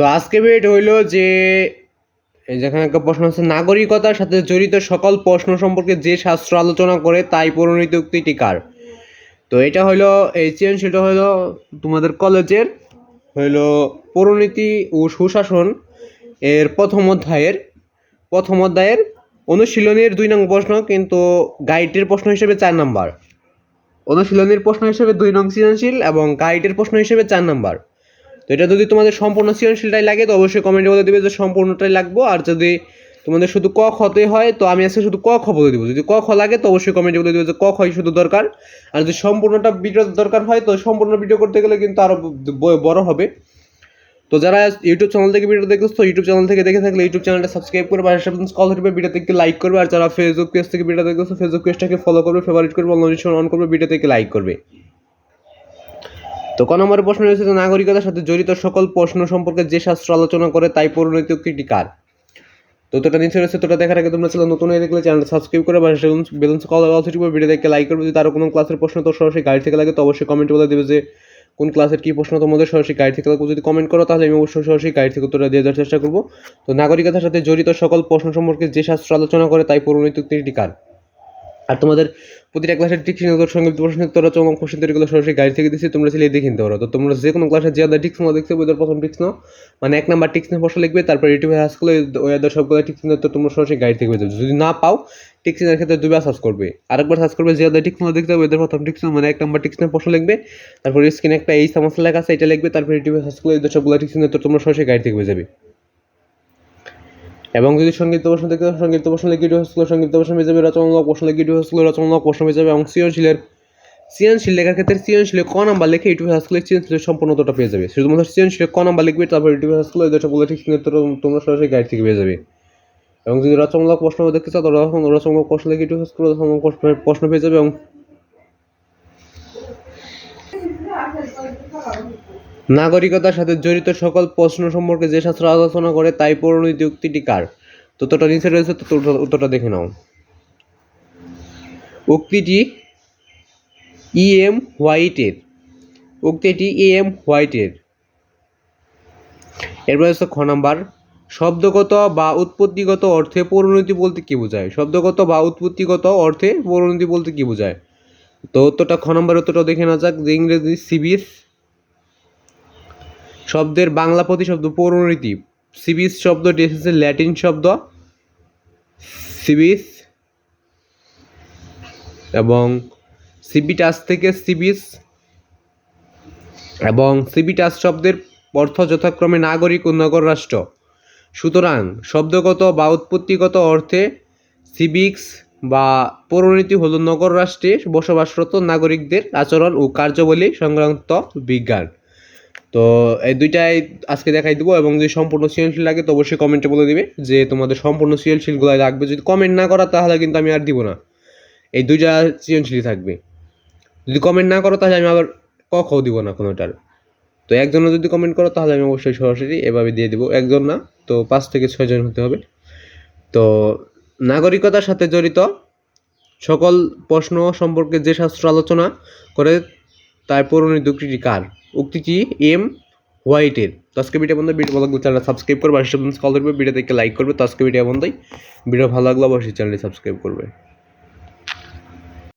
তো আজকে ভিডিওটা হইল যে যেখানে একটা প্রশ্ন আছে, নাগরিকতার সাথে জড়িত সকল প্রশ্ন সম্পর্কে যে শাস্ত্র আলোচনা করে তাই পরিণত উক্তিটি কার? তো এটা হইল, এই চেন সেটা হইল তোমাদের কলেজের, হইল পরিণতি ও সুশাসন এর প্রথম অধ্যায়ের প্রথম অধ্যায়ের অনুশীলনের দুই নং প্রশ্ন কিন্তু গাইডের প্রশ্ন হিসেবে চার নাম্বার। অনুশীলনের প্রশ্ন হিসেবে দুই নং সৃজনশীল এবং গাইডের প্রশ্ন হিসেবে চার নাম্বার। তো এটা যদি তোমাদের সম্পূর্ণ সৃজনশীলটাই লাগে, তো অবশ্যই কমেন্টে বলে দেবে যে সম্পূর্ণটাই লাগবো। আর যদি তোমাদের শুধু ক খতে হয়, তো আমি আজকে শুধু ক খ বলে দিব। যদি ক খ লাগে, তো অবশ্যই কমেন্টে বলে দেবে যে ক খই শুধু দরকার। আর যদি সম্পূর্ণটা ভিডিও দরকার হয়, তো সম্পূর্ণ ভিডিও করতে গেলে কিন্তু আরও বড় হবে। তো যারা ইউটিউব চ্যানেল থেকে ভিডিও দেখছ তো ইউটিউব চ্যানেল থেকে দেখে থাকলে ইউটিউব চ্যানেলটা সাবস্ক্রাইব করবে আর কল করবে ভিডিও থেকে লাইক করবে। আর যারা ফেসবুক পেজ থেকে ভিডিও দেখছ ফেসবুক পেজটাকে ফলো করবে ফেভারিট করবে নোটিফিকেশন অন করবে ভিডিও থেকে লাইক করবে। তো ক নম্বরের প্রশ্ন রয়েছে যে নাগরিকতার সাথে জড়িত সকল প্রশ্ন সম্পর্কে যে শাস্ত্র আলোচনা করে তাই পরিণতি উক্তিটি কার তো তোটা নিচে রয়েছে তোটা দেখার আগে তোমরা চ্যানেল নতুন হয়ে দেখলে চ্যানেলটা সাবস্ক্রাইব করে বা বেলুন্স কল অলসো টিপে ভিডিও দেখে লাইক করবে। যদি তারও কোনো ক্লাসের প্রশ্ন তো সরাসরি গাইড থেকে লাগে, তো অবশ্যই কমেন্ট বলে দেবে যে কোন ক্লাসের কী প্রশ্ন তোমাদের সরাসরি গাইড থেকে লাগবে। যদি কমেন্ট করো, তাহলে আমি অবশ্যই সরাসরি গাইড থেকে উত্তরটা দিয়ে দেওয়ার চেষ্টা করব। তো নাগরিকতার সাথে জড়িত সকল প্রশ্ন সম্পর্কে যে শাস্ত্র আলোচনা করে, তাই পরিণতি উক্তিটি কার আর তোমাদের প্রতিটা ক্লাসের টিক্স উত্তর সঙ্গে প্রশ্ন উত্তর, চমক কোশ্চেন তৈরিগুলো সরাসরি গাইড থেকে দিচ্ছি তোমরা ছেলে দেখে নিতে পারো। তো তোমরা যে কোনো ক্লাসে যে আদার টিক্স নাও দেখতে ওদের প্রথম টিক্স নাও। মানে এক নাম্বার টিক্স নিয়ে প্রশ্ন লিখবে, তারপর ইউটিউবে হাস করলে ওই আদার সবগুলো টিক্স তো তোমরা সরাসরি গাইড থেকে পেয়ে যদি না পাও টিক্স নেওয়ার ক্ষেত্রে দুবার সার্চ করবে। আরেকবার সার্চ করবে যে আদার টিক্স নাও দেখতে হবে ওদের প্রথম টিক্স মানে এক নাম্বার টিক্স নিয়ে প্রশ্ন লিখবে। তারপর স্ক্রিনে একটা এই সমস্যা লেখা আছে, এটা লিখবে, তারপর ইউটিউবে সার্চ করলে ওদের সবগুলো টিক্স নিয়ে তো তোমরা সরাসরি গাইড থেকে পেয়ে যাবে। এবং যদি সংগীত প্রশ্ন দেখতে সংগীত প্রশ্ন লিখে ইউটিউব হাসগুলো সংগীত প্রশ্ন পেয়ে যাবে রচনামূলক প্রশ্ন লিখে ইউটিউব হাসগুলো রচনামূলক প্রশ্ন পেয়ে যাবে এবং সৃজনশীলের সৃজনশীল লেখার ক্ষেত্রে সৃজনশীলে ক নাম্বার লিখে ইউটিউব হাসগুলো সৃজনশীলের সম্পূর্ণতাটা পেয়ে যাবে। শুধুমাত্র সৃজনশীলে ক নাম্বার লিখবে, তারপর ইউটিউব হাসগুলো এদের সবগুলো ঠিক তোমরা সরাসরি গাইড থেকে পেয়ে যাবে। এবং যদি রচনামূলক প্রশ্ন দেখতে চাও তো রচনামূলক প্রশ্ন লিখে ইউটিউব হাসগুলো রচনামূলক প্রশ্ন পেয়ে যাবে এবং নাগরিকতার সাথে জড়িত সকল প্রশ্ন সম্পর্কে যে শাস্ত্র আলোচনা করে তাই পরিণতি উক্তিটি কার? তো তোটা নিচে রয়েছে, তো তোটা- উত্তরটা দেখে নাও। উক্তিটি ই এম হোয়াইটের উক্তিটি ই এম হোয়াইটের এরপর হচ্ছে খ নাম্বার। শব্দগত বা উৎপত্তিগত অর্থে পরিণতি বলতে কি বোঝায়? শব্দগত বা উৎপত্তিগত অর্থে পরিণতি বলতে কি বোঝায়? তো উত্তরটা খ নাম্বার দেখে না যাক, যে ইংরেজি সিবিএস শব্দের বাংলা প্রতিশব্দ পৌরনীতি। সিবিস শব্দটি এসেছে ল্যাটিন শব্দ সিবিস এবং সিবিটাস থেকে সিবিস এবং সিবিটাস শব্দের অর্থ যথাক্রমে নাগরিক ও নগর রাষ্ট্র। সুতরাং, শব্দগত বা উৎপত্তিগত অর্থে সিভিক্স বা পৌরনীতি হল নগর রাষ্ট্রে বসবাসরত নাগরিকদের আচরণ ও কার্যাবলী সংক্রান্ত বিজ্ঞান। তো এই দুইটাই আজকে দেখাই দেবো এবং যদি সম্পূর্ণ সৃজনশীল লাগে তো অবশ্যই কমেন্টে বলে দিবে যে তোমাদের সম্পূর্ণ সৃজনশীলগুলো লাগবে। যদি কমেন্ট না করা তাহলে কিন্তু আমি আর দিব না। এই দুইটা সৃজনশীলই থাকবে। যদি কমেন্ট না করো তাহলে আমি আবার ক খ দিব না কোনোটার। তো একজনও যদি কমেন্ট করো তাহলে আমি অবশ্যই সরাসরি এভাবে দিয়ে দেবো। একজন না, তো পাঁচ থেকে ছয়জন হতে হবে। তো নাগরিকতার সাথে জড়িত সকল প্রশ্ন সম্পর্কে যে শাস্ত্র আলোচনা করে, তার পরিণত দুটি কার? উক্তিটি এম হোয়াইটের। তো ভিডিও বন্ধু ভিডিও ভালো লাগলে চ্যানেল সাবস্ক্রাইব করবে। আর কল করবে ভিডিও দেখে লাইক করবে। তো ভিডিও বন্ধু ভিডিও ভালো লাগলে অবশ্যই চ্যানেলটি সাবস্ক্রাইব করবে।